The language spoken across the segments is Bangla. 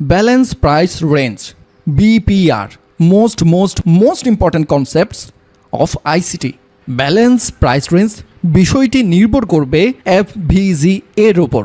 Balance price range BPR most most most important concepts of ICT balance price range বিষয়টি নির্ভর করবে এফভিজি এর ওপর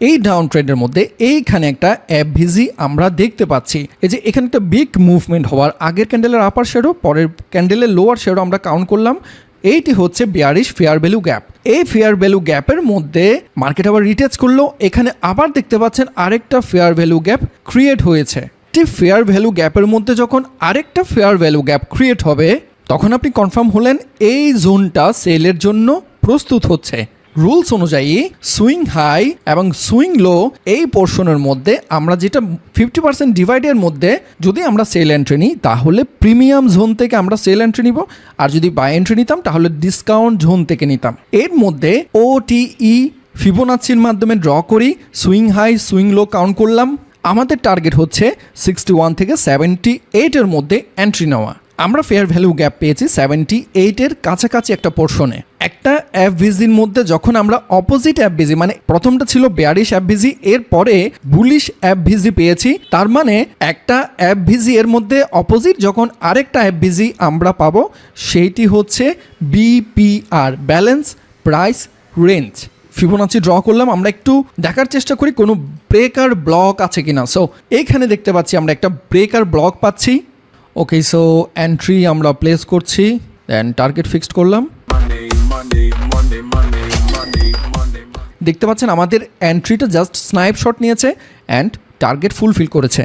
এই ডাউন ট্রেন্ডের মধ্যে এইখানে একটা এফভিজি আমরা দেখতে পাচ্ছি। এই যে এখানে একটা বিগ মুভমেন্ট হওয়ার, আগের ক্যান্ডেলের আপার শেডো পরের ক্যান্ডেলের লোয়ার শেডো আমরা কাউন্ট করলাম। এইটি হচ্ছে বিয়ারিশ ফেয়ার ভ্যালু গ্যাপ এই ফেয়ার ভ্যালু গ্যাপের মধ্যে মার্কেট আবার রিটেচ করল, এখানে আবার দেখতে পাচ্ছেন আরেকটা ফেয়ার ভ্যালু গ্যাপ ক্রিয়েট হয়েছে। একটি ফেয়ার ভ্যালু গ্যাপের মধ্যে যখন আরেকটা ফেয়ার ভ্যালু গ্যাপ ক্রিয়েট হবে, তখন আপনি কনফার্ম হলেন এই জোনটা সেলের জন্য প্রস্তুত হচ্ছে। রুলস অনুযায়ী সুইং হাই এবং সুইং লো এই পোর্শনের মধ্যে আমরা যেটা ফিফটি পার্সেন্ট ডিভাইডের মধ্যে যদি আমরা সেল এন্ট্রি নিই, তাহলে প্রিমিয়াম জোন থেকে আমরা সেল এন্ট্রি নিব। আর যদি বাই এন্ট্রি নিতাম, তাহলে ডিসকাউন্ট জোন থেকে নিতাম। এর মধ্যে ও টিই ফিবোনাচির মাধ্যমে ড্র করি, swing high, swing low count করলাম। আমাদের টার্গেট হচ্ছে সিক্সটি ওয়ান থেকে সেভেন্টি এইটের মধ্যে এন্ট্রি নেওয়া। আমরা ফেয়ার ভ্যালু গ্যাপ পেয়েছি সেভেন্টি এইটের কাছাকাছি একটা পোর্শনে একটা অ্যাপ ভিজির মধ্যে যখন আমরা অপোজিট অ্যাপ ভিজি মানে প্রথমটা ছিল বেয়ারিশ অ্যাপভিজি এর পরে বুলিশ অ্যাপ ভিজি পেয়েছি, তার মানে একটা অ্যাপ ভিজি এর মধ্যে অপোজিট যখন আরেকটা অ্যাপ ভিজি আমরা পাবো, সেইটি হচ্ছে BPR balance price range Fibonacci draw করলাম, আমরা একটু দেখার চেষ্টা করি কোনো ব্রেকার ব্লক আছে কিনা। সো এইখানে দেখতে পাচ্ছি আমরা একটা ব্রেকার ব্লক পাচ্ছি। ওকে সো এন্ট্রি আমরা প্লেস করছি দেন টার্গেট ফিক্সড করলাম. দেখতে পাচ্ছেন, আমাদের এন্ট্রিটা জাস্ট স্নাইপ শট নিয়েছে অ্যান্ড টার্গেট ফুলফিল করেছে